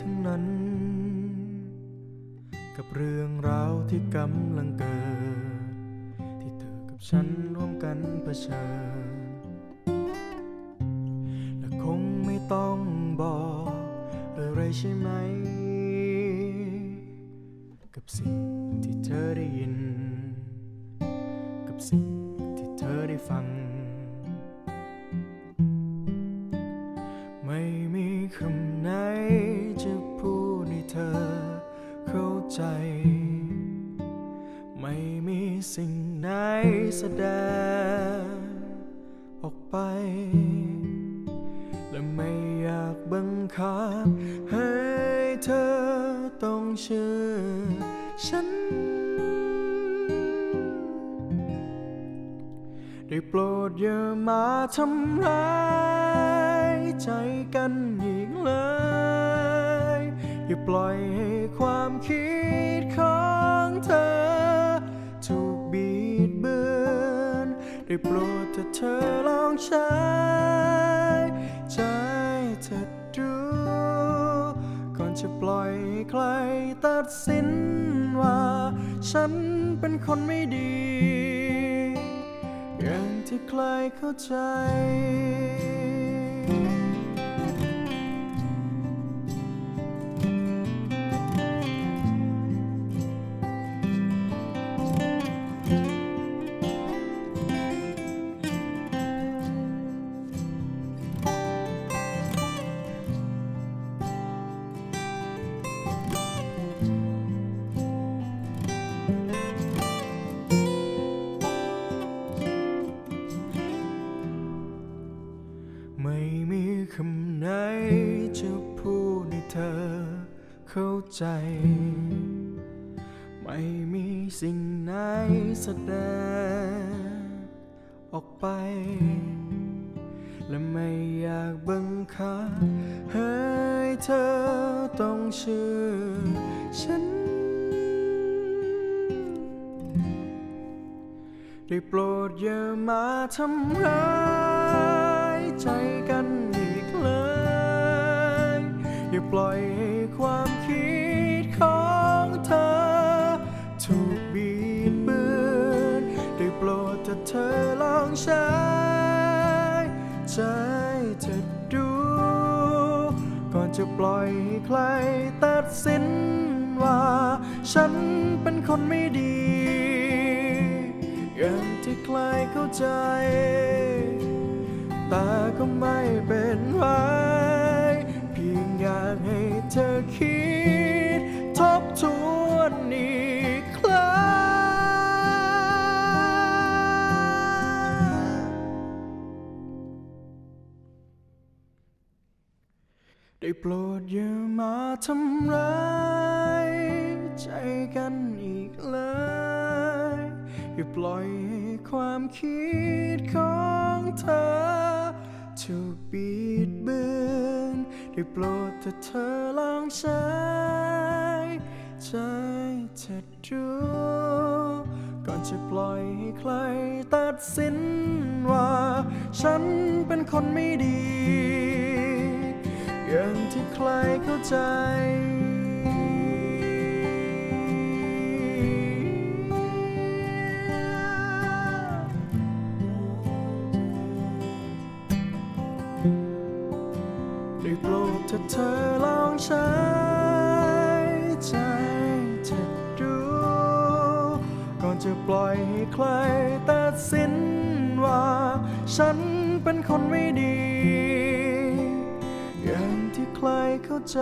ทั้งนั้น กับเรื่องราวที่กำลังเกิด ที่เธอกับฉันร่วมกันเผชิญ และคงไม่ต้องบอกอะไรใช่ไหม กับสิ่งที่เธอได้ยิน กับสิ่งที่เธอได้ฟัง ไม่มีสิ่งไหนแสดงออกไป และไม่อยากบังคับให้เธอต้องเชื่อฉัน ได้โปรดอย่ามาทำร้ายใจกันอีกเลย อย่าปล่อยให้ความคิดเขอ ได้โปรดถ้าเธอลองใช้ใจเธอดู ก่อนจะปล่อยใครตัดสินว่า ฉันเป็นคนไม่ดี อย่างที่ใครเข้าใจ เข้าใจ ไม่มีสิ่งไหนแสดงออกไป และไม่อยากบังคับให้เธอต้องเชื่อฉัน ได้โปรดอย่ามาทำร้ายใจกัน อย่าปล่อยให้ความคิดของเธอ ถูกบีดเบือนได้โปรดถ้าเธอลองใช้ใจเธอดู ก่อนจะปล่อยให้ใครตัดสินว่า ฉันเป็นคนไม่ดี อย่างที่ใครเข้าใจ แต่ก็ไม่เป็นไร เธอคิดทบทวนอีกครั้งได้โปรดอย่ามาทำร้ายใจกันอีกเลยอย่าปล่อยให้ความคิดของเธอถูกบีดเบือน ได้โปรดถ้าเธอลองใช้ใจเธอดูก่อนจะปล่อยให้ใครตัดสินว่า ฉันเป็นคนไม่ดี อย่างที่ใครเข้าใจ ได้โปรดถ้าเธอลองใช้ใจเธอดู ก่อนจะปล่อยให้ใครตัดสินว่า ฉันเป็นคนไม่ดี อย่างที่ใครเข้าใจ